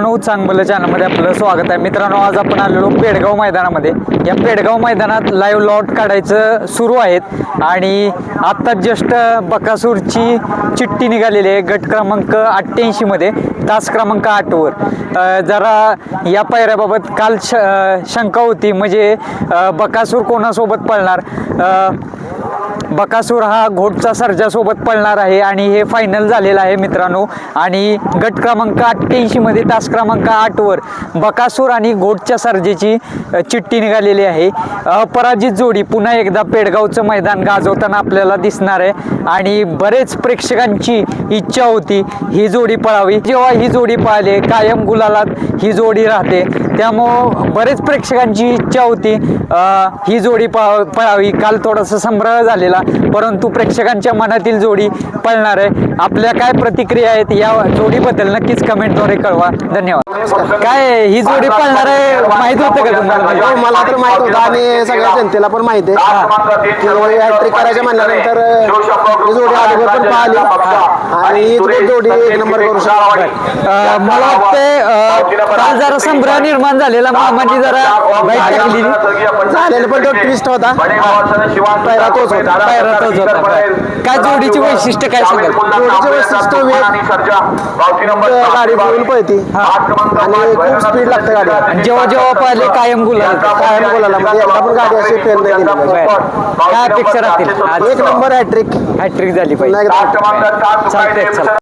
नऊ चांगलं चॅनलमध्ये आपलं स्वागत आहे. मित्रांनो आज आपण आलेलो पेडगाव मैदानामध्ये. या पेडगाव मैदानात लाईव्ह लॉट काढायचं सुरू आहेत आणि आत्ता जस्ट बकासूरची चिठ्ठी निघालेली आहे गट क्रमांक अठ्ठ्याऐंशीमध्ये तास क्रमांक आठवर जरा या पायऱ्याबाबत काल श शंका होती म्हणजे बकासूर कोणासोबत पळणार? बकासूर हा घोटचा सर्जासोबत पळणार आहे आणि हे फायनल झालेलं आहे मित्रांनो. आणि गट क्रमांक अठ्ठ्याऐंशीमध्ये तास क्रमांक आठवर बकासूर आणि घोटच्या सर्जेची चिठ्ठी निघालेली आहे. अपराजित जोडी पुन्हा एकदा पेडगावचं मैदान गाजवताना आपल्याला दिसणार आहे. आणि बरेच प्रेक्षकांची इच्छा होती ही जोडी पळावी. जेव्हा ही जोडी पळाली कायम गुलालात ही जोडी राहते. त्यामुळं बरेच प्रेक्षकांची इच्छा होती ही जोडी पळावी. काल थोडासा संभ्रळ झालेला परंतु प्रेक्षकांच्या मनातील जोडी पळणार आहे. आपल्या काय प्रतिक्रिया आहेत या जोडीबद्दल नक्कीच कमेंटद्वारे कळवा. धन्यवाद. काय ही जोडी पळणार आहे माहीत होतं का तुम्हाला? हो मला तर माहीत होतं आणि सगळ्या जनतेला पण माहिती आहे. की हॅट्रिक करायच्या म्हणल्यानंतर ही जोडी अगोदर पण पाहिली. आणि ही जोडी एक नंबर करू शकतो. मला वाटतं काल जरा संभ्रम निर्माण झालेला मामाची जरा झालेला पण तो ट्विस्ट होता. पहिला तोच होता. होता. काय जोडीची वैशिष्ट्य काय सांगाल? जोडीचे वैशिष्ट्य वेग. गाडी पळून पळती. आणि खूप स्पीड लागते गाडी आणि जेव्हा जेव्हा पाहिले कायम गुलाल. कायम बोलायला म्हणजे एकदा पण गाडी अशी फेल नाही काय अपेक्षा राहतील? एक नंबर हॅट्रिक हॅट्रिक झाली पाहिजे. एकदा. चालतंय चला